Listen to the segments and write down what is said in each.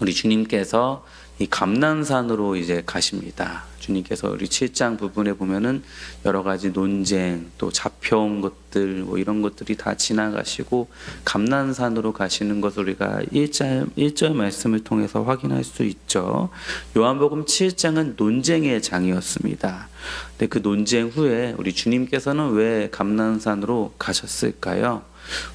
우리 주님께서 이 감난산으로 이제 가십니다. 주님께서 우리 7장 부분에 보면은 여러 가지 논쟁 또 잡혀온 것들 뭐 이런 것들이 다 지나가시고 감난산으로 가시는 것을 우리가 1절 1절 말씀을 통해서 확인할 수 있죠. 요한복음 7장은 논쟁의 장이었습니다. 근데 그 논쟁 후에 우리 주님께서는 왜 감난산으로 가셨을까요?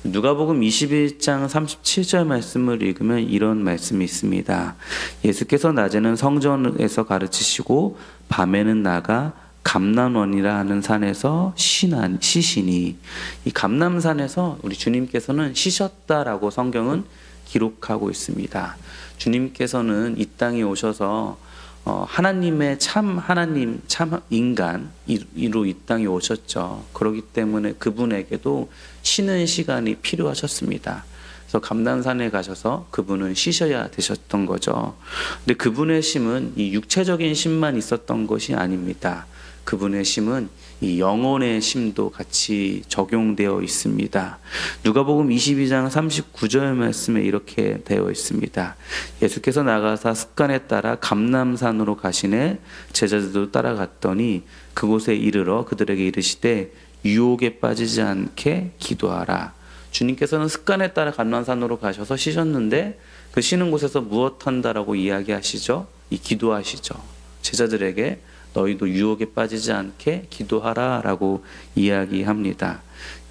누가복음 21장 37절 말씀을 읽으면 이런 말씀이 있습니다. 예수께서 낮에는 성전에서 가르치시고 밤에는 나가 감남원이라 하는 산에서 쉬난, 쉬시니 이 감남산에서 우리 주님께서는 쉬셨다라고 성경은 기록하고 있습니다. 주님께서는 이 땅에 오셔서 어, 하나님의 참 하나님, 참 인간으로 이 땅에 오셨죠. 그렇기 때문에 그분에게도 쉬는 시간이 필요하셨습니다. 그래서 감난산에 가셔서 그분은 쉬셔야 되셨던 거죠. 근데 그분의 쉼은 이 육체적인 쉼만 있었던 것이 아닙니다. 그분의 쉼은 이 영혼의 쉼도 같이 적용되어 있습니다. 누가복음 22장 39절 말씀에 이렇게 되어 있습니다. 예수께서 나가사 습관에 따라 감남산으로 가시네 제자들도 따라갔더니 그곳에 이르러 그들에게 이르시되 유혹에 빠지지 않게 기도하라. 주님께서는 습관에 따라 감남산으로 가셔서 쉬셨는데 그 쉬는 곳에서 무엇 한다라고 이야기하시죠? 이 기도하시죠. 제자들에게 너희도 유혹에 빠지지 않게 기도하라라고 이야기합니다.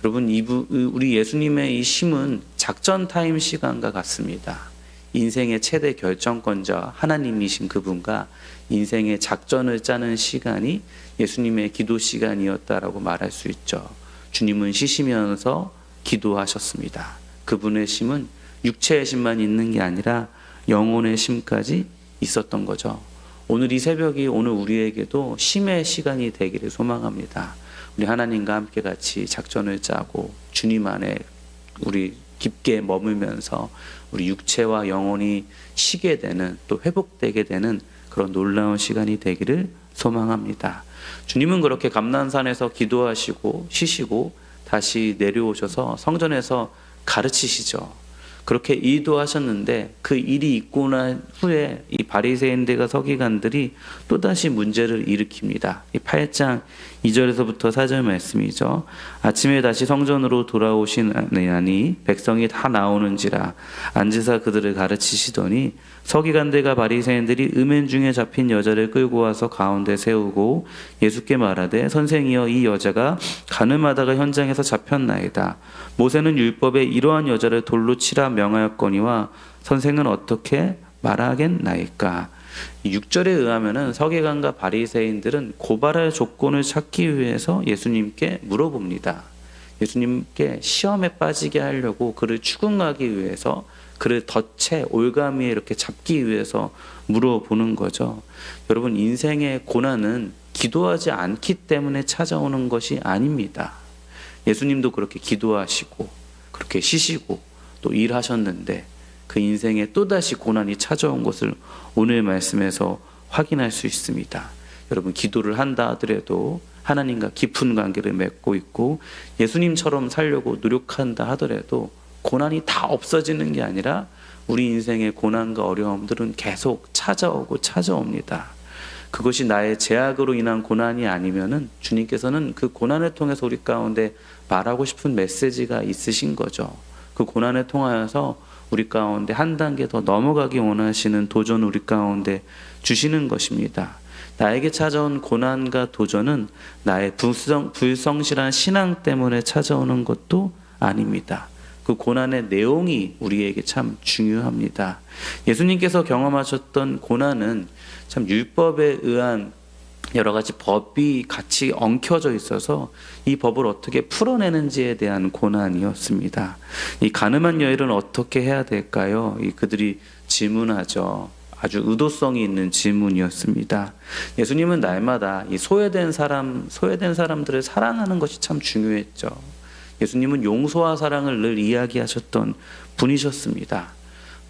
여러분 우리 예수님의 이 심은 작전 타임 시간과 같습니다. 인생의 최대 결정권자 하나님이신 그분과 인생의 작전을 짜는 시간이 예수님의 기도 시간이었다라고 말할 수 있죠. 주님은 쉬시면서 기도하셨습니다. 그분의 심은 육체의 심만 있는 게 아니라 영혼의 심까지 있었던 거죠. 오늘 이 새벽이 오늘 우리에게도 심의 시간이 되기를 소망합니다. 우리 하나님과 함께 같이 작전을 짜고 주님 안에 우리 깊게 머물면서 우리 육체와 영혼이 쉬게 되는 또 회복되게 되는 그런 놀라운 시간이 되기를 소망합니다. 주님은 그렇게 감난산에서 기도하시고 쉬시고 다시 내려오셔서 성전에서 가르치시죠. 그렇게 이도하셨는데 그 일이 있고 난 후에 이 바리새인들과 서기관들이 또다시 문제를 일으킵니다. 이 8장 2절에서부터 4절 말씀이죠. 아침에 다시 성전으로 돌아오시나니 백성이 다 나오는지라 앉으사 그들을 가르치시더니 서기관들과 바리새인들이 음행 중에 잡힌 여자를 끌고 와서 가운데 세우고 예수께 말하되 선생이여 이 여자가 가늠하다가 현장에서 잡혔나이다. 모세는 율법에 이러한 여자를 돌로 치라 명하였거니와 선생은 어떻게 말하겠나이까? 6절에 의하면은 서기관과 바리새인들은 고발할 조건을 찾기 위해서 예수님께 물어봅니다. 예수님께 시험에 빠지게 하려고 그를 추궁하기 위해서 그를 덫에 올가미에 이렇게 잡기 위해서 물어보는 거죠. 여러분 인생의 고난은 기도하지 않기 때문에 찾아오는 것이 아닙니다. 예수님도 그렇게 기도하시고 그렇게 쉬시고 또 일하셨는데 그 인생에 또다시 고난이 찾아온 것을 오늘 말씀에서 확인할 수 있습니다. 여러분 기도를 한다 하더라도 하나님과 깊은 관계를 맺고 있고 예수님처럼 살려고 노력한다 하더라도 고난이 다 없어지는 게 아니라 우리 인생의 고난과 어려움들은 계속 찾아오고 찾아옵니다. 그것이 나의 제약으로 인한 고난이 아니면은 주님께서는 그 고난을 통해서 우리 가운데 말하고 싶은 메시지가 있으신 거죠. 그 고난을 통하여서 우리 가운데 한 단계 더 넘어가기 원하시는 도전 우리 가운데 주시는 것입니다. 나에게 찾아온 고난과 도전은 나의 불성, 불성실한 신앙 때문에 찾아오는 것도 아닙니다. 그 고난의 내용이 우리에게 참 중요합니다. 예수님께서 경험하셨던 고난은 참 율법에 의한 여러 가지 법이 같이 엉켜져 있어서 이 법을 어떻게 풀어내는지에 대한 고난이었습니다. 이 가늠한 여인은 어떻게 해야 될까요? 이 그들이 질문하죠. 아주 의도성이 있는 질문이었습니다. 예수님은 날마다 이 소외된 사람, 소외된 사람들을 사랑하는 것이 참 중요했죠. 예수님은 용서와 사랑을 늘 이야기하셨던 분이셨습니다.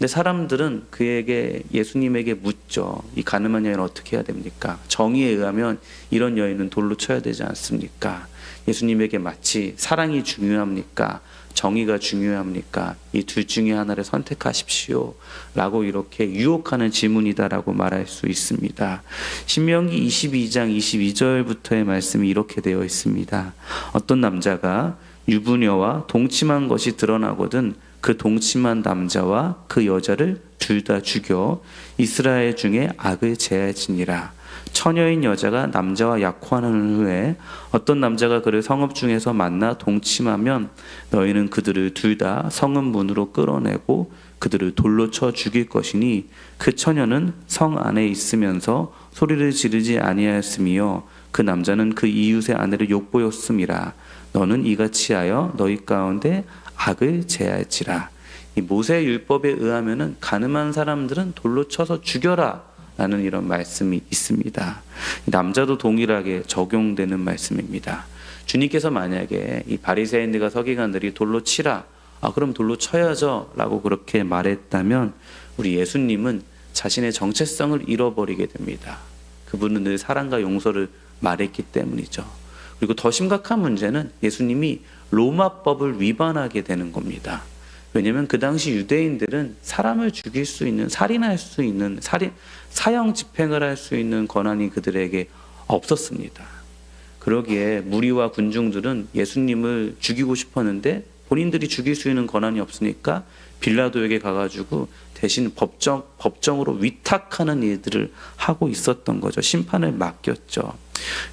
근데 사람들은 그에게 예수님에게 묻죠. 이 가늠한 여인은 어떻게 해야 됩니까? 정의에 의하면 이런 여인은 돌로 쳐야 되지 않습니까? 예수님에게 마치 사랑이 중요합니까? 정의가 중요합니까? 이 둘 중에 하나를 선택하십시오. 라고 이렇게 유혹하는 질문이다라고 말할 수 있습니다. 신명기 22장 22절부터의 말씀이 이렇게 되어 있습니다. 어떤 남자가 유부녀와 동침한 것이 드러나거든 그 동침한 남자와 그 여자를 둘 다 죽여 이스라엘 중에 악을 제하지니라. 처녀인 여자가 남자와 약혼하는 후에 어떤 남자가 그를 성읍 중에서 만나 동침하면 너희는 그들을 둘 다 성읍 문으로 끌어내고 그들을 돌로 쳐 죽일 것이니 그 처녀는 성 안에 있으면서 소리를 지르지 아니하였으며 그 남자는 그 이웃의 아내를 욕보였음이라 너는 이같이 하여 너희 가운데 악을 제할지라 이 모세 율법에 의하면은 가늠한 사람들은 돌로 쳐서 죽여라 라는 이런 말씀이 있습니다. 남자도 동일하게 적용되는 말씀입니다. 주님께서 만약에 이 바리새인들과 서기관들이 돌로 치라, 아 그럼 돌로 쳐야죠 라고 그렇게 말했다면 우리 예수님은 자신의 정체성을 잃어버리게 됩니다. 그분은 늘 사랑과 용서를 말했기 때문이죠. 그리고 더 심각한 문제는 예수님이 로마법을 위반하게 되는 겁니다. 왜냐하면 그 당시 유대인들은 사람을 죽일 수 있는 살인할 수 있는 살인 사형 집행을 할 수 있는 권한이 그들에게 없었습니다. 그러기에 무리와 군중들은 예수님을 죽이고 싶었는데 본인들이 죽일 수 있는 권한이 없으니까 빌라도에게 가가지고 대신 법정 법정으로 위탁하는 일들을 하고 있었던 거죠. 심판을 맡겼죠.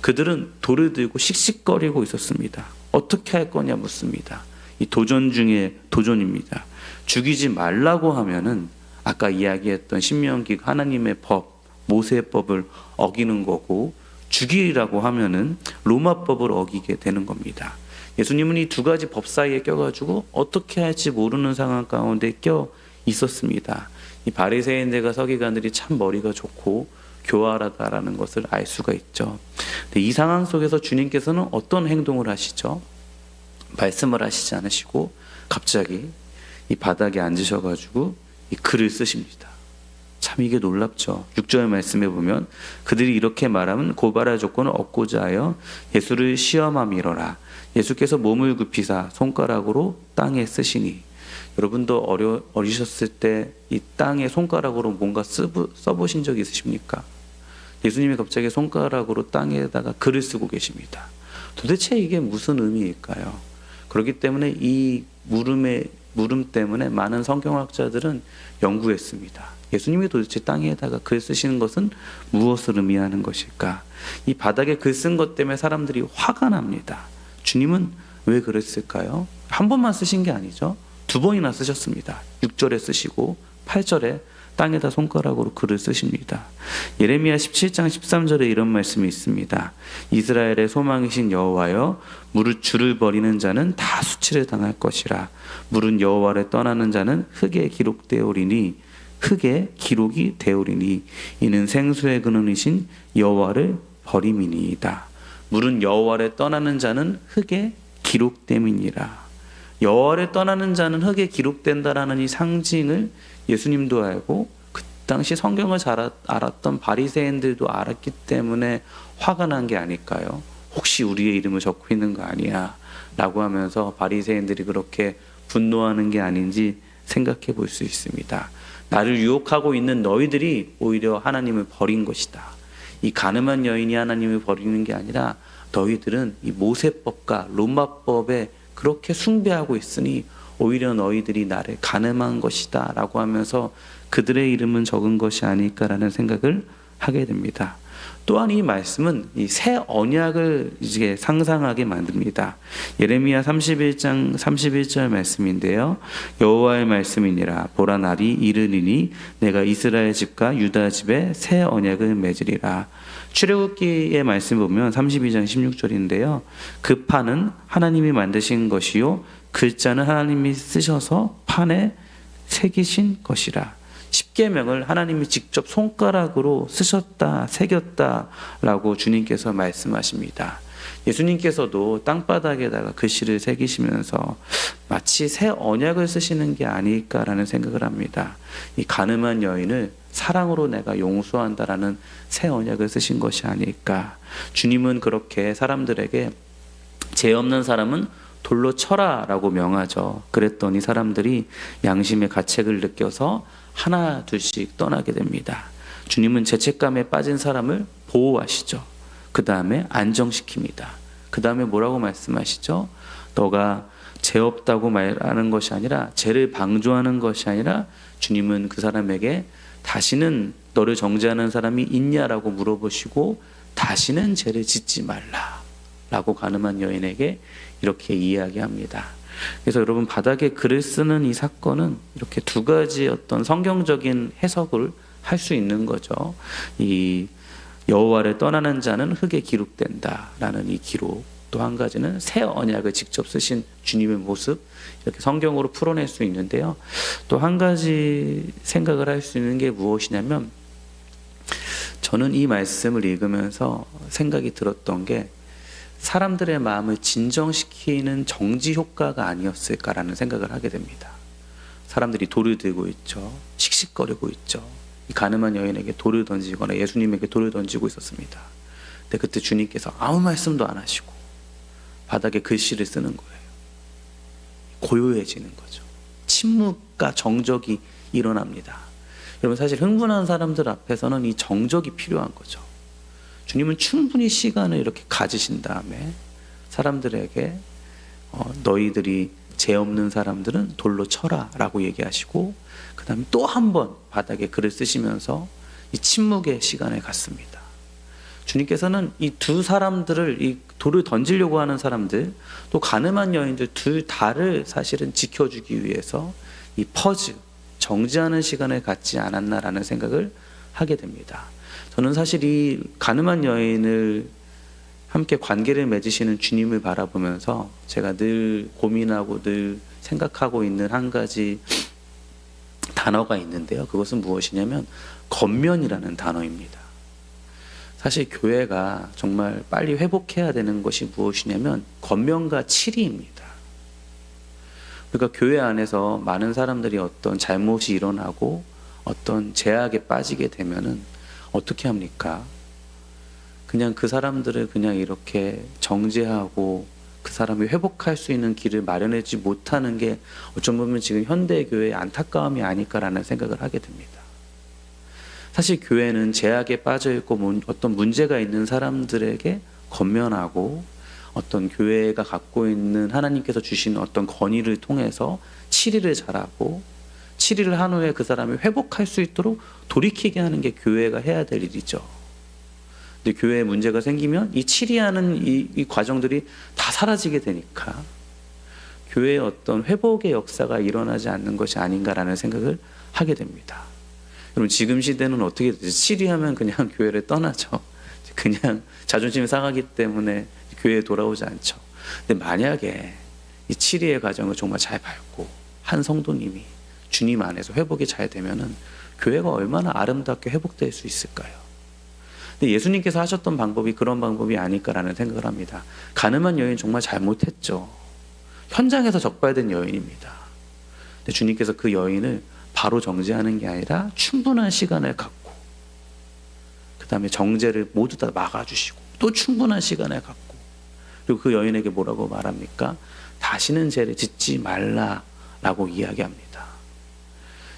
그들은 돌을 들고 씩씩거리고 있었습니다. 어떻게 할 거냐 묻습니다. 이 도전 중에 도전입니다. 죽이지 말라고 하면은 아까 이야기했던 신명기 하나님의 법, 모세법을 어기는 거고 죽이라고 하면은 로마 법을 어기게 되는 겁니다. 예수님은 이 두 가지 법 사이에 껴가지고 어떻게 할지 모르는 상황 가운데 껴 있었습니다. 이 바리새인들과 서기관들이 참 머리가 좋고 교활하다라는 것을 알 수가 있죠. 이 상황 속에서 주님께서는 어떤 행동을 하시죠? 말씀을 하시지 않으시고 갑자기 이 바닥에 앉으셔가지고 이 글을 쓰십니다. 참 이게 놀랍죠. 6절 말씀에 보면 그들이 이렇게 말하면 고발할 조건을 얻고자 하여 예수를 시험함이러라. 예수께서 몸을 굽히사 손가락으로 땅에 쓰시니 여러분도 어려 어리셨을 때 이 땅에 손가락으로 뭔가 쓰부, 써보신 적 있으십니까? 예수님이 갑자기 손가락으로 땅에다가 글을 쓰고 계십니다. 도대체 이게 무슨 의미일까요? 그렇기 때문에 이 물음의 물음 때문에 많은 성경학자들은 연구했습니다. 예수님이 도대체 땅에다가 글 쓰시는 것은 무엇을 의미하는 것일까? 이 바닥에 글 쓴 것 때문에 사람들이 화가 납니다. 주님은 왜 쓸까요? 한 번만 쓰신 게 아니죠. 두 번이나 쓰셨습니다. 6절에 쓰시고 8절에 땅에다 손가락으로 글을 쓰십니다. 예레미야 17장 13절에 이런 말씀이 있습니다. 이스라엘의 소망이신 여호와여 무릇 주를 버리는 자는 다 수치를 당할 것이라 물은 여호와를 떠나는 자는 흙에 기록되오리니 흙에 기록이 되오리니 이는 생수의 근원이신 여호와를 버림이니이다. 물은 여호와를 떠나는 자는 흙에 기록됨이니라. 여호와를 떠나는 자는 흙에 기록된다라는 이 상징을 예수님도 알고 그 당시 성경을 잘 알았던 바리새인들도 알았기 때문에 화가 난 게 아닐까요? 혹시 우리의 이름을 적고 있는 거 아니야? 라고 하면서 바리새인들이 그렇게 분노하는 게 아닌지 생각해 볼 수 있습니다. 나를 유혹하고 있는 너희들이 오히려 하나님을 버린 것이다. 이 가늠한 여인이 하나님을 버리는 게 아니라 너희들은 이 모세법과 로마법에 그렇게 숭배하고 있으니 오히려 너희들이 나를 가늠한 것이다 라고 하면서 그들의 이름은 적은 것이 아닐까라는 생각을 하게 됩니다. 또한 이 말씀은 이 새 언약을 이제 상상하게 만듭니다. 예레미야 31장 31절 말씀인데요. 여호와의 말씀이니라 보라 날이 이르리니 내가 이스라엘 집과 유다 집에 새 언약을 맺으리라. 출애굽기의 말씀 보면 32장 16절인데요. 그 판은 하나님이 만드신 것이요 글자는 하나님이 쓰셔서 판에 새기신 것이라. 십계명을 하나님이 직접 손가락으로 쓰셨다, 새겼다라고 주님께서 말씀하십니다. 예수님께서도 땅바닥에다가 글씨를 새기시면서 마치 새 언약을 쓰시는 게 아닐까라는 생각을 합니다. 이 가늠한 여인을 사랑으로 내가 용서한다라는 새 언약을 쓰신 것이 아닐까. 주님은 그렇게 사람들에게 죄 없는 사람은 돌로 쳐라라고 명하죠. 그랬더니 사람들이 양심의 가책을 느껴서 하나 둘씩 떠나게 됩니다. 주님은 죄책감에 빠진 사람을 보호하시죠. 그 다음에 안정시킵니다. 그 다음에 뭐라고 말씀하시죠? 너가 죄 없다고 말하는 것이 아니라 죄를 방조하는 것이 아니라 주님은 그 사람에게 다시는 너를 정죄하는 사람이 있냐라고 물어보시고 다시는 죄를 짓지 말라라고 가늠한 여인에게 이렇게 이야기합니다. 그래서 여러분 바닥에 글을 쓰는 이 사건은 이렇게 두 가지 어떤 성경적인 해석을 할 수 있는 거죠. 이 여호와를 떠나는 자는 흙에 기록된다라는 이 기록. 또 한 가지는 새 언약을 직접 쓰신 주님의 모습 이렇게 성경으로 풀어낼 수 있는데요. 또 한 가지 생각을 할 수 있는 게 무엇이냐면 저는 이 말씀을 읽으면서 생각이 들었던 게 사람들의 마음을 진정시키는 정지 효과가 아니었을까라는 생각을 하게 됩니다. 사람들이 돌을 들고 있죠. 씩씩거리고 있죠. 이 가늠한 여인에게 돌을 던지거나 예수님에게 돌을 던지고 있었습니다. 근데 그때 주님께서 아무 말씀도 안 하시고 바닥에 글씨를 쓰는 거예요. 고요해지는 거죠. 침묵과 정적이 일어납니다. 여러분 사실 흥분한 사람들 앞에서는 이 정적이 필요한 거죠. 주님은 충분히 시간을 이렇게 가지신 다음에 사람들에게 어, 너희들이 죄 없는 사람들은 돌로 쳐라라고 얘기하시고 그다음에 또 한 번 바닥에 글을 쓰시면서 이 침묵의 시간을 갖습니다. 주님께서는 이 두 사람들을 이 돌을 던지려고 하는 사람들 또 가늠한 여인들 둘 다를 사실은 지켜주기 위해서 이 퍼즈 정지하는 시간을 갖지 않았나라는 생각을 하게 됩니다. 저는 사실 이 가늠한 여인을 함께 관계를 맺으시는 주님을 바라보면서 제가 늘 고민하고 늘 생각하고 있는 한 가지 단어가 있는데요. 그것은 무엇이냐면 겉면이라는 단어입니다. 사실 교회가 정말 빨리 회복해야 되는 것이 무엇이냐면 겉면과 치리입니다. 그러니까 교회 안에서 많은 사람들이 어떤 잘못이 일어나고 어떤 제약에 빠지게 되면은 어떻게 합니까? 그냥 그 사람들을 그냥 이렇게 정죄하고 그 사람이 회복할 수 있는 길을 마련하지 못하는 게 어쩜 보면 지금 현대 교회의 안타까움이 아닐까라는 생각을 하게 됩니다. 사실 교회는 제약에 빠져 있고 문- 어떤 문제가 있는 사람들에게 건면하고 어떤 교회가 갖고 있는 하나님께서 주신 어떤 건의를 통해서 치리를 잘하고 치리를 한 후에 그 사람이 회복할 수 있도록 돌이키게 하는 게 교회가 해야 될 일이죠. 근데 교회에 문제가 생기면 이 치리하는 이, 이 과정들이 다 사라지게 되니까 교회의 어떤 회복의 역사가 일어나지 않는 것이 아닌가라는 생각을 하게 됩니다. 여러분 지금 시대는 어떻게 되지? 치리하면 그냥 교회를 떠나죠. 그냥 자존심이 상하기 때문에 교회에 돌아오지 않죠. 근데 만약에 이 치리의 과정을 정말 잘 밟고 한 성도님이 주님 안에서 회복이 잘 되면은 교회가 얼마나 아름답게 회복될 수 있을까요? 근데 예수님께서 하셨던 방법이 그런 방법이 아닐까라는 생각을 합니다. 가늠한 여인 정말 잘못했죠. 현장에서 적발된 여인입니다. 근데 주님께서 그 여인을 바로 정죄하는 게 아니라 충분한 시간을 갖고 그 다음에 정죄를 모두 다 막아주시고 또 충분한 시간을 갖고 그리고 그 여인에게 뭐라고 말합니까? 다시는 죄를 짓지 말라라고 이야기합니다.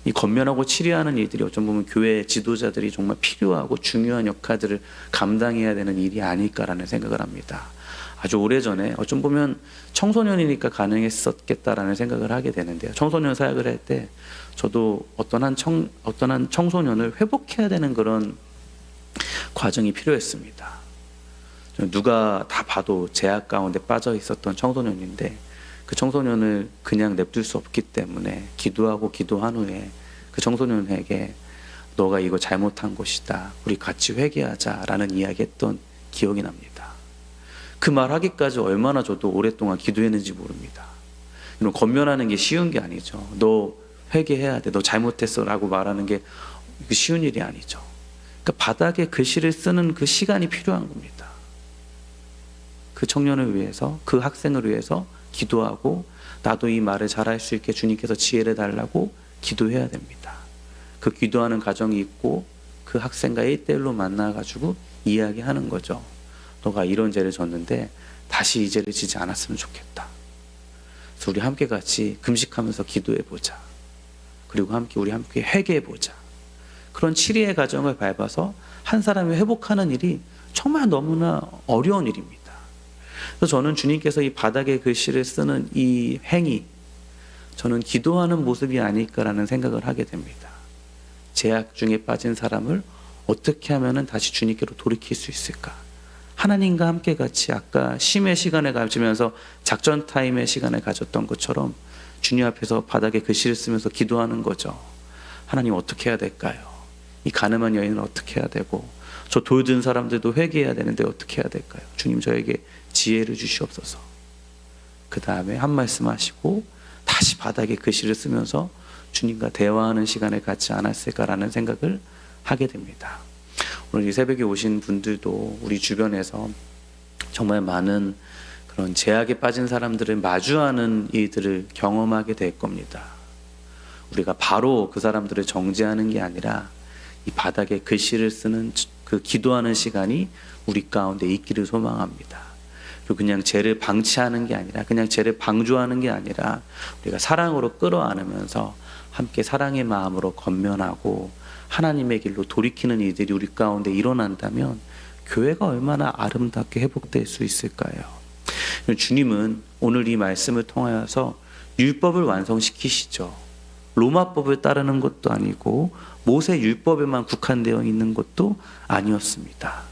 이 건면하고 치료하는 일들이 어쩜 보면 교회 지도자들이 정말 필요하고 중요한 역할들을 감당해야 되는 일이 아닐까라는 생각을 합니다. 아주 오래전에 어쩜 보면 청소년이니까 가능했었겠다라는 생각을 하게 되는데요. 청소년 사역을 할 때 저도 어떤 한 청, 어떤 한 청소년을 회복해야 되는 그런 과정이 필요했습니다. 누가 다 봐도 제약 가운데 빠져 있었던 청소년인데 그 청소년을 그냥 냅둘 수 없기 때문에 기도하고 기도한 후에 그 청소년에게 너가 이거 잘못한 것이다. 우리 같이 회개하자라는 이야기했던 기억이 납니다. 그 말 하기까지 얼마나 저도 오랫동안 기도했는지 모릅니다. 이런 건면하는 게 쉬운 게 아니죠. 너 회개해야 돼. 너 잘못했어라고 말하는 게 쉬운 일이 아니죠. 그러니까 바닥에 글씨를 쓰는 그 시간이 필요한 겁니다. 그 청년을 위해서, 그 학생을 위해서 기도하고 나도 이 말을 잘할 수 있게 주님께서 지혜를 달라고 기도해야 됩니다. 그 기도하는 과정이 있고 그 학생과 1대1로 만나가지고 이야기하는 거죠. 너가 이런 죄를 졌는데 다시 이 죄를 지지 않았으면 좋겠다. 그래서 우리 함께 같이 금식하면서 기도해 보자. 그리고 함께 우리 함께 회개해 보자. 그런 치리의 과정을 밟아서 한 사람이 회복하는 일이 정말 너무나 어려운 일입니다. 그래서 저는 주님께서 이 바닥에 글씨를 쓰는 이 행위, 저는 기도하는 모습이 아닐까라는 생각을 하게 됩니다. 제약 중에 빠진 사람을 어떻게 하면 다시 주님께로 돌이킬 수 있을까? 하나님과 함께 같이 아까 심의 시간을 가지면서 작전 타임의 시간을 가졌던 것처럼 주님 앞에서 바닥에 글씨를 쓰면서 기도하는 거죠. 하나님 어떻게 해야 될까요? 이 가늠한 여인은 어떻게 해야 되고 저 돌든 사람들도 회개해야 되는데 어떻게 해야 될까요? 주님 저에게 지혜를 주시옵소서. 그 다음에 한 말씀 하시고 다시 바닥에 글씨를 쓰면서 주님과 대화하는 시간을 갖지 않았을까라는 생각을 하게 됩니다. 오늘 이 새벽에 오신 분들도 우리 주변에서 정말 많은 그런 제약에 빠진 사람들을 마주하는 일들을 경험하게 될 겁니다. 우리가 바로 그 사람들을 정죄하는 게 아니라 이 바닥에 글씨를 쓰는 그 기도하는 시간이 우리 가운데 있기를 소망합니다. 그리고 그냥 죄를 방치하는 게 아니라 그냥 죄를 방조하는 게 아니라 우리가 사랑으로 끌어안으면서 함께 사랑의 마음으로 건면하고 하나님의 길로 돌이키는 일들이 우리 가운데 일어난다면 교회가 얼마나 아름답게 회복될 수 있을까요? 주님은 오늘 이 말씀을 통하여서 율법을 완성시키시죠. 로마법을 따르는 것도 아니고 모세 율법에만 국한되어 있는 것도 아니었습니다.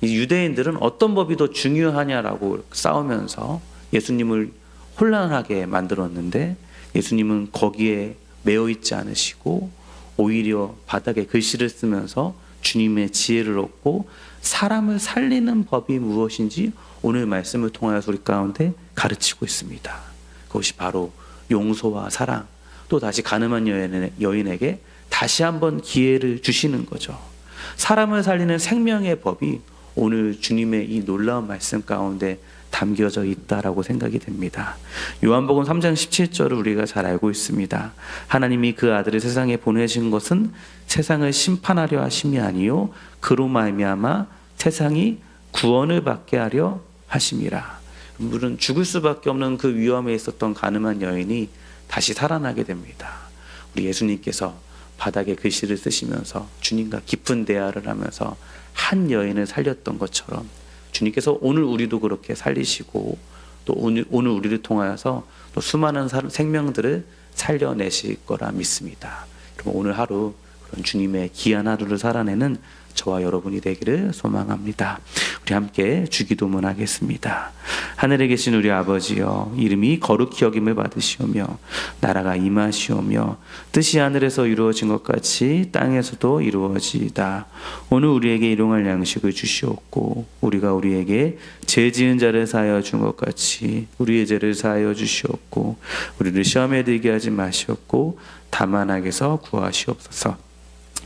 이 유대인들은 어떤 법이 더 중요하냐라고 싸우면서 예수님을 혼란하게 만들었는데 예수님은 거기에 매여 있지 않으시고 오히려 바닥에 글씨를 쓰면서 주님의 지혜를 얻고 사람을 살리는 법이 무엇인지 오늘 말씀을 통하여서 우리 가운데 가르치고 있습니다. 그것이 바로 용서와 사랑, 또 다시 가늠한 여인에게 다시 한번 기회를 주시는 거죠. 사람을 살리는 생명의 법이 오늘 주님의 이 놀라운 말씀 가운데 담겨져 있다라고 생각이 됩니다. 요한복음 3장 17절을 우리가 잘 알고 있습니다. 하나님이 그 아들을 세상에 보내신 것은 세상을 심판하려 하심이 아니요 그로 말미암아 세상이 구원을 받게 하려 하심이라. 물은 죽을 수밖에 없는 그 위험에 있었던 가늠한 여인이 다시 살아나게 됩니다. 우리 예수님께서 바닥에 글씨를 쓰시면서 주님과 깊은 대화를 하면서 한 여인을 살렸던 것처럼 주님께서 오늘 우리도 그렇게 살리시고 또 오늘, 오늘 우리를 통하여서 또 수많은 생명들을 살려내실 거라 믿습니다. 그럼 오늘 하루 그런 주님의 귀한 하루를 살아내는 저와 여러분이 되기를 소망합니다. 우리 함께 주기도문 하겠습니다. 하늘에 계신 우리 아버지여 이름이 거룩히 여김을 받으시오며 나라가 임하시오며 뜻이 하늘에서 이루어진 것 같이 땅에서도 이루어지이다. 오늘 우리에게 일용할 양식을 주시옵고 우리가 우리에게 죄 지은 자를 사하여 준 것 같이 우리의 죄를 사하여 주시옵고 우리를 시험에 들게 하지 마시옵고 다만 악에서 구하시옵소서.